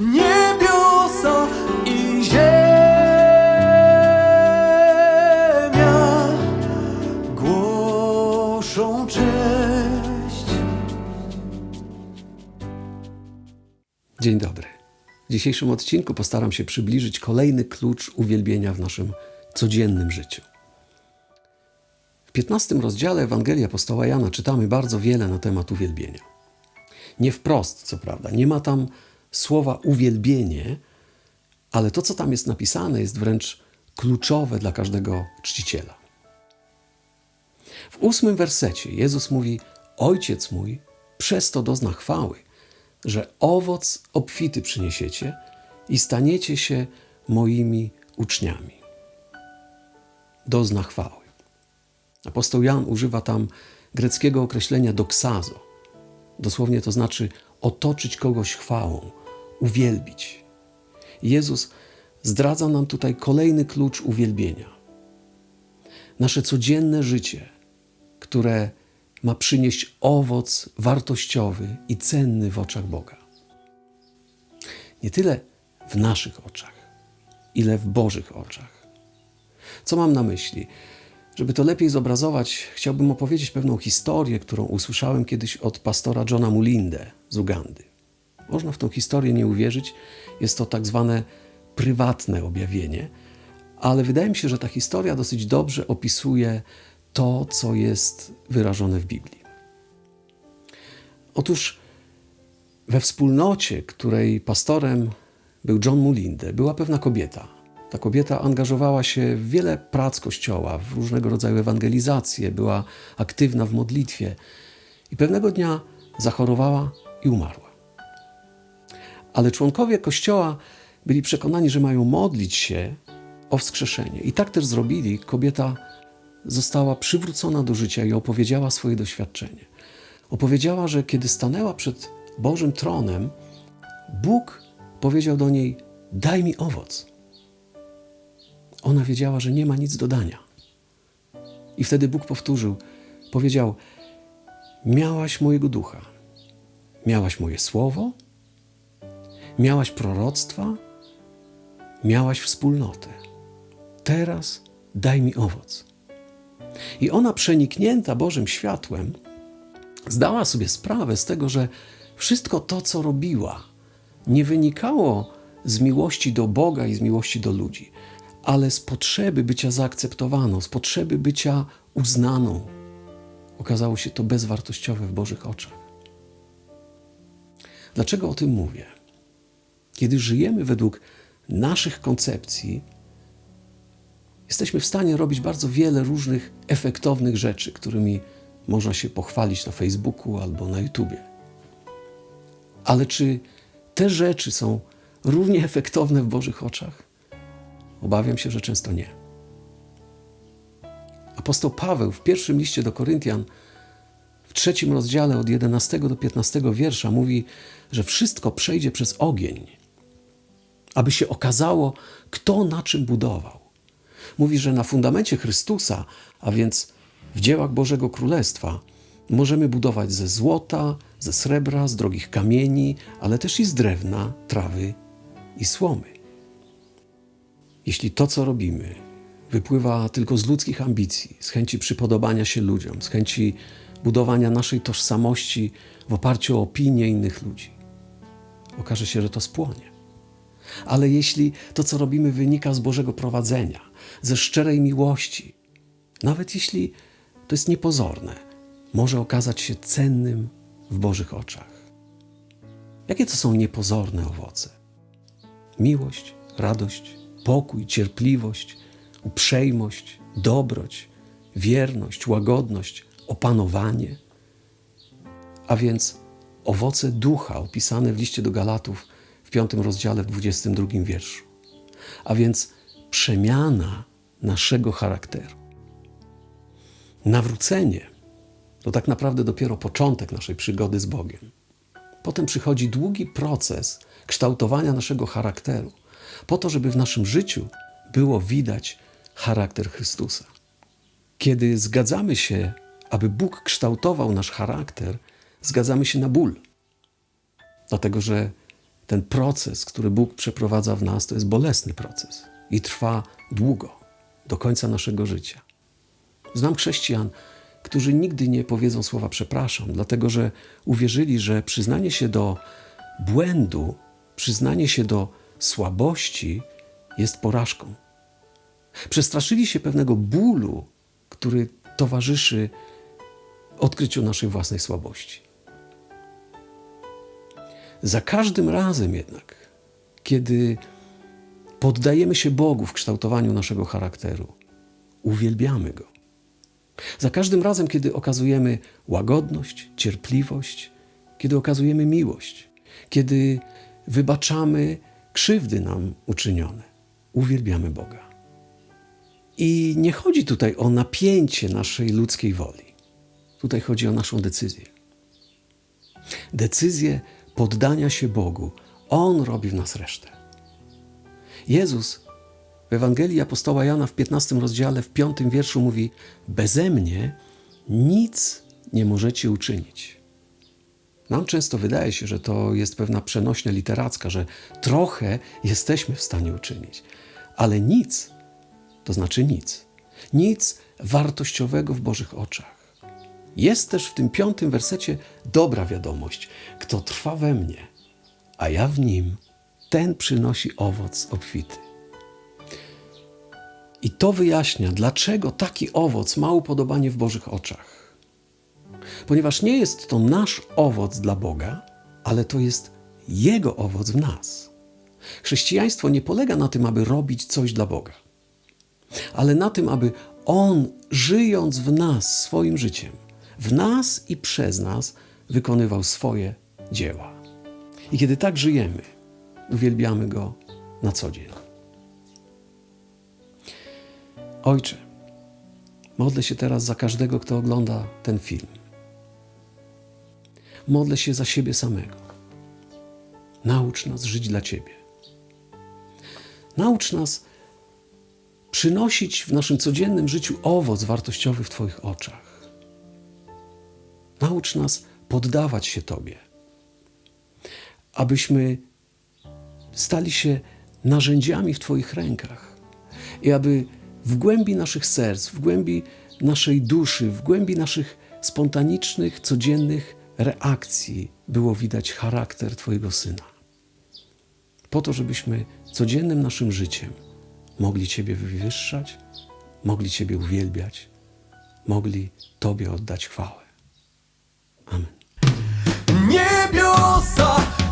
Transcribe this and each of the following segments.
Niebiosa i ziemia głoszą cześć. Dzień dobry. W dzisiejszym odcinku postaram się przybliżyć kolejny klucz uwielbienia w naszym codziennym życiu. W 15 rozdziale Ewangelii Apostoła Jana czytamy bardzo wiele na temat uwielbienia. Nie wprost, co prawda, nie ma tam słowa uwielbienie, ale to, co tam jest napisane, jest wręcz kluczowe dla każdego czciciela. W ósmym wersecie Jezus mówi: Ojciec mój przez to dozna chwały, że owoc obfity przyniesiecie i staniecie się moimi uczniami. Dozna chwały. Apostoł Jan używa tam greckiego określenia doksazo. Dosłownie to znaczy otoczyć kogoś chwałą, uwielbić. Jezus zdradza nam tutaj kolejny klucz uwielbienia. Nasze codzienne życie, które ma przynieść owoc wartościowy i cenny w oczach Boga. Nie tyle w naszych oczach, ile w Bożych oczach. Co mam na myśli? Żeby to lepiej zobrazować, chciałbym opowiedzieć pewną historię, którą usłyszałem kiedyś od pastora Johna Mulinde z Ugandy. Można w tą historię nie uwierzyć, jest to tak zwane prywatne objawienie, ale wydaje mi się, że ta historia dosyć dobrze opisuje to, co jest wyrażone w Biblii. Otóż we wspólnocie, której pastorem był John Mulinde, była pewna kobieta. Ta kobieta angażowała się w wiele prac kościoła, w różnego rodzaju ewangelizacje, była aktywna w modlitwie i pewnego dnia zachorowała i umarła. Ale członkowie kościoła byli przekonani, że mają modlić się o wskrzeszenie. I tak też zrobili. Kobieta została przywrócona do życia i opowiedziała swoje doświadczenie. Opowiedziała, że kiedy stanęła przed Bożym tronem, Bóg powiedział do niej: Daj mi owoc. Ona wiedziała, że nie ma nic do dania. I wtedy Bóg powtórzył: Powiedział: Miałaś mojego ducha, miałaś moje słowo, miałaś proroctwa, miałaś wspólnotę. Teraz daj mi owoc. I ona, przeniknięta Bożym światłem, zdała sobie sprawę z tego, że wszystko to, co robiła, nie wynikało z miłości do Boga i z miłości do ludzi, ale z potrzeby bycia zaakceptowaną, z potrzeby bycia uznaną. Okazało się to bezwartościowe w Bożych oczach. Dlaczego o tym mówię? Kiedy żyjemy według naszych koncepcji, jesteśmy w stanie robić bardzo wiele różnych efektownych rzeczy, którymi można się pochwalić na Facebooku albo na YouTubie. Ale czy te rzeczy są równie efektowne w Bożych oczach? Obawiam się, że często nie. Apostoł Paweł w pierwszym liście do Koryntian, w trzecim rozdziale od 11 do 15 wiersza mówi, że wszystko przejdzie przez ogień, aby się okazało, kto na czym budował. Mówi, że na fundamencie Chrystusa, a więc w dziełach Bożego Królestwa, możemy budować ze złota, ze srebra, z drogich kamieni, ale też i z drewna, trawy i słomy. Jeśli to, co robimy, wypływa tylko z ludzkich ambicji, z chęci przypodobania się ludziom, z chęci budowania naszej tożsamości w oparciu o opinie innych ludzi, okaże się, że to spłonie. Ale jeśli to, co robimy, wynika z Bożego prowadzenia, ze szczerej miłości, nawet jeśli to jest niepozorne, może okazać się cennym w Bożych oczach. Jakie to są niepozorne owoce? Miłość, radość, pokój, cierpliwość, uprzejmość, dobroć, wierność, łagodność, opanowanie. A więc owoce ducha opisane w liście do Galatów w piątym rozdziale, w 22 wierszu. A więc przemiana naszego charakteru. Nawrócenie to tak naprawdę dopiero początek naszej przygody z Bogiem. Potem przychodzi długi proces kształtowania naszego charakteru, po to, żeby w naszym życiu było widać charakter Chrystusa. Kiedy zgadzamy się, aby Bóg kształtował nasz charakter, zgadzamy się na ból. Dlatego, że ten proces, który Bóg przeprowadza w nas, to jest bolesny proces i trwa długo, do końca naszego życia. Znam chrześcijan, którzy nigdy nie powiedzą słowa przepraszam, dlatego że uwierzyli, że przyznanie się do błędu, przyznanie się do słabości jest porażką. Przestraszyli się pewnego bólu, który towarzyszy odkryciu naszej własnej słabości. Za każdym razem jednak, kiedy poddajemy się Bogu w kształtowaniu naszego charakteru, uwielbiamy Go. Za każdym razem, kiedy okazujemy łagodność, cierpliwość, kiedy okazujemy miłość, kiedy wybaczamy krzywdy nam uczynione, uwielbiamy Boga. I nie chodzi tutaj o napięcie naszej ludzkiej woli. Tutaj chodzi o naszą decyzję. Decyzję poddania się Bogu. On robi w nas resztę. Jezus w Ewangelii apostoła Jana w 15 rozdziale, w 5 wierszu mówi: Beze mnie nic nie możecie uczynić. Nam często wydaje się, że to jest pewna przenośnia literacka, że trochę jesteśmy w stanie uczynić, ale nic to znaczy nic. Nic wartościowego w Bożych oczach. Jest też w tym piątym wersecie dobra wiadomość. Kto trwa we mnie, a ja w nim, ten przynosi owoc obfity. I to wyjaśnia, dlaczego taki owoc ma upodobanie w Bożych oczach. Ponieważ nie jest to nasz owoc dla Boga, ale to jest Jego owoc w nas. Chrześcijaństwo nie polega na tym, aby robić coś dla Boga, ale na tym, aby On, żyjąc w nas swoim życiem, w nas i przez nas, wykonywał swoje dzieła. I kiedy tak żyjemy, uwielbiamy Go na co dzień. Ojcze, modlę się teraz za każdego, kto ogląda ten film. Modlę się za siebie samego. Naucz nas żyć dla Ciebie. Naucz nas przynosić w naszym codziennym życiu owoc wartościowy w Twoich oczach. Naucz nas poddawać się Tobie, abyśmy stali się narzędziami w Twoich rękach i aby w głębi naszych serc, w głębi naszej duszy, w głębi naszych spontanicznych, codziennych reakcji było widać charakter Twojego Syna. Po to, żebyśmy codziennym naszym życiem mogli Ciebie wywyższać, mogli Ciebie uwielbiać, mogli Tobie oddać chwałę. Amen. Niebiosa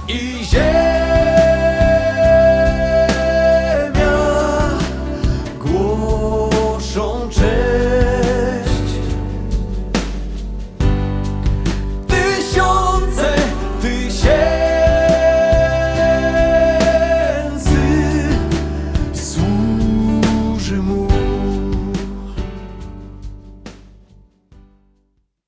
i ziemia